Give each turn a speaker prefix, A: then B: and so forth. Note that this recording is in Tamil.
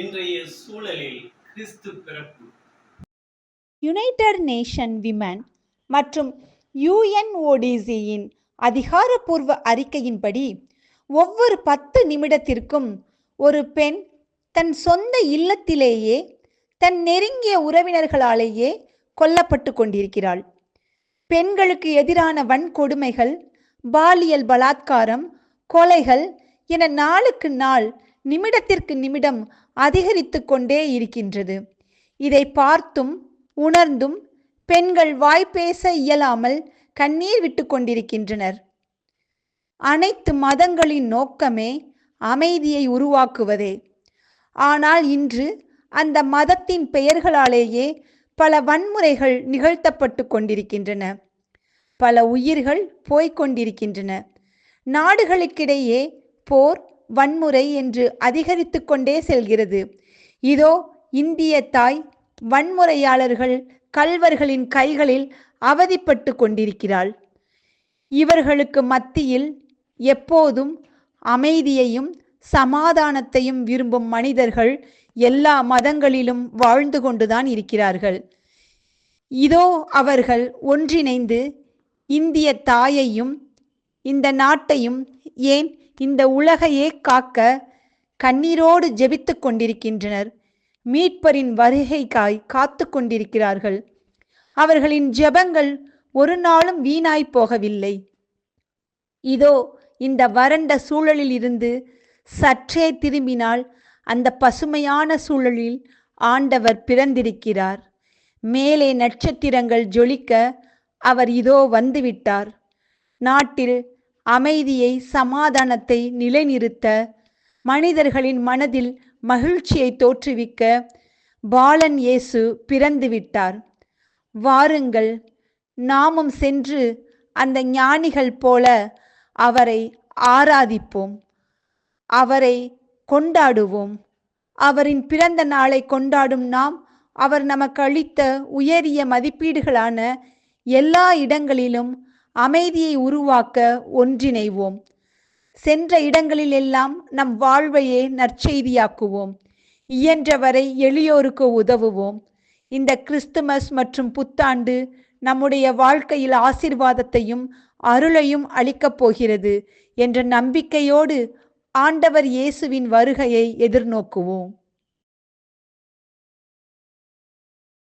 A: இன்றைய சூழலில் கிறிஸ்து பிறப்பு.
B: யுனைடெட் நேஷன் விமன் மற்றும் யுஎன்ஓடிசியின் அதிகாரப்பூர்வ அறிக்கையின்படி ஒவ்வொரு பத்து நிமிடத்திற்கும் ஒரு பெண் தன் சொந்த இல்லத்திலேயே தன் நெருங்கிய உறவினர்களாலேயே கொல்லப்பட்டு கொண்டிருக்கிறாள். பெண்களுக்கு எதிரான வன்கொடுமைகள் பாலியல் பலாத்காரம் கொலைகள் என நாளுக்கு நாள் நிமிடத்திற்கு நிமிடம் அதிகரித்து கொண்டே இருக்கின்றது. இதை பார்த்தும் உணர்ந்தும் பெண்கள் வாய்ப்பேச இயலாமல் கண்ணீர் விட்டு கொண்டிருக்கின்றனர். அனைத்து மதங்களின் நோக்கமே அமைதியை உருவாக்குவதே. ஆனால் இன்று அந்த மதத்தின் பெயர்களாலேயே பல வன்முறைகள் நிகழ்த்தப்பட்டு கொண்டிருக்கின்றன. பல உயிர்கள் போய்க் கொண்டிருக்கின்றன. நாடுகளுக்கிடையே போர் வன்முறை என்று அதிகரித்து கொண்டே செல்கிறது. இதோ இந்திய தாய் வன்முறையாளர்கள் கல்வர்களின் கைகளில் அவதிப்பட்டு கொண்டிருக்கிறாள். இவர்களுக்கு மத்தியில் எப்போதும் அமைதியையும் சமாதானத்தையும் விரும்பும் மனிதர்கள் எல்லா மதங்களிலும் வாழ்ந்து கொண்டுதான் இருக்கிறார்கள். இதோ அவர்கள் ஒன்றிணைந்து இந்திய தாயையும் இந்த நாட்டையும் ஏன் இந்த உலகையே காக்க கண்ணீரோடு ஜெபித்து கொண்டிருக்கின்றனர். மீட்பரின் வருகைக்காய் காத்து கொண்டிருக்கிறார்கள். அவர்களின் ஜெபங்கள் ஒரு நாளும் வீணாய் போகவில்லை. இதோ இந்த வறண்ட சூழலில் இருந்து சற்றே திரும்பினால் அந்த பசுமையான சூழலில் ஆண்டவர் பிறந்திருக்கிறார். மேலே நட்சத்திரங்கள் ஜொலிக்க அவர் இதோ வந்துவிட்டார். நாட்டில் அமைதியை சமாதானத்தை நிலைநிறுத்த மனிதர்களின் மனதில் மகிழ்ச்சியை தோற்றுவிக்க பாலன் இயேசு பிறந்துவிட்டார் வாருங்கள் நாமும் சென்று அந்த ஞானிகள் போல அவரை ஆராதிப்போம். அவரை கொண்டாடுவோம். அவரின் பிறந்த நாளை கொண்டாடும் நாம் அவர் நமக்கு அளித்த உயரிய மதிப்பீடுகளான எல்லா இடங்களிலும் அமைதியை உருவாக்க ஒன்றிணைவோம். சென்ற இடங்களில் எல்லாம் நம் வாழ்வையே நற்செய்தியாக்குவோம். இயன்றவரை எளியோருக்கு உதவுவோம். இந்த கிறிஸ்துமஸ் மற்றும் புத்தாண்டு நம்முடைய வாழ்க்கையில் ஆசிர்வாதத்தையும் அருளையும் அளிக்கப் போகிறது என்ற நம்பிக்கையோடு ஆண்டவர் இயேசுவின் வருகையை எதிர்நோக்குவோம்.